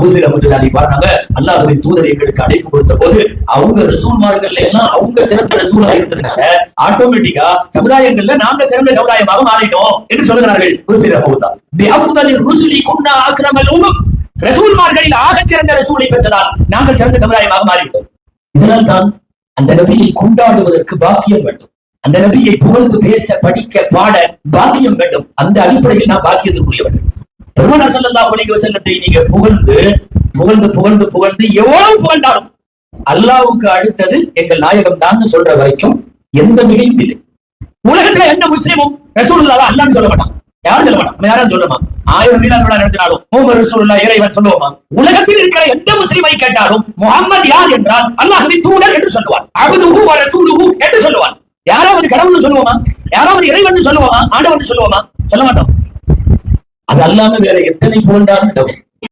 பூசி ரமத்துல்லாஹி பாருங்க. அல்லாஹ்வின் தூதர் எங்களுக்கு அழைப்பு கொடுத்த போது அவங்க ரசூல்மார்கள் எல்லாம் அவங்க சிறந்த ரசூலா இருந்ததுனால ஆட்டோமேட்டிக்கா சமுதாயங்கள்ல நாங்க சிறந்த சமுதாயமாக மாறிட்டோம் என்று சொல்கிறார்கள் பூசையில ரமத்துல்லா ருசுலி குன்னா அக்ரமல் உமம் ரசூல்மார்களில் ஆகச் சிறந்த ரசூலை பெற்றதால் நாங்கள் சிறந்த சமுதாயமாக மாறிவிட்டோம். இதனால் தான் அந்த நபியை கொண்டாடுவதற்கு பாக்கியம் வேண்டும். அந்த நபியை புகழ்ந்து பேச படிக்க பாட பாக்கியம் வேண்டும். அந்த அடிப்படையில் நாம் பாக்கியத்திற்குரியவர்கள். பெருமானார் ஸல்லல்லாஹு அலைஹி வஸல்லத்தை நீங்க புகழ்ந்து புகழ்ந்து புகழ்ந்து புகழ்ந்து எவ்வளவு புகழ்ந்தாலும் அல்லாஹ்வுக்கு அடுத்தது எங்கள் நாயகம் தான் சொல்ற வரைக்கும் எந்த மிகையும் இல்லை. உலகத்துல எந்த முஸ்லீமும் ரசூலுல்லாஹ் அல்லாஹ்னு சொல்ல மாட்டான். யாரும் சொல்ல மாட்டான். நம்ம யாரும் சொல்றோமா ஆயிரம் மீனார் விழா நடத்தினாலும் முகமது ரசூலுல்லாஹ் இறைவன் சொல்லுவோமா? உலகத்தில் இருக்கிற எந்த முஸ்லீமை கேட்டாலும் முகம்மது யார் என்றால் அல்லாஹ்வின் தூதர் என்று சொல்லுவான் அபுதுஹு வ ரசூலுஹு என்று சொல்லுவான் யாராவது கடவுள்னு சொல்லுவோமா? யாராவது இறைவன் சொல்லுவோமா? ஆண்டவன் சொல்லுவோமா? சொல்ல மாட்டோம். அல்லாம வேற எத்தனை புகழ்ந்தாலும் தவறு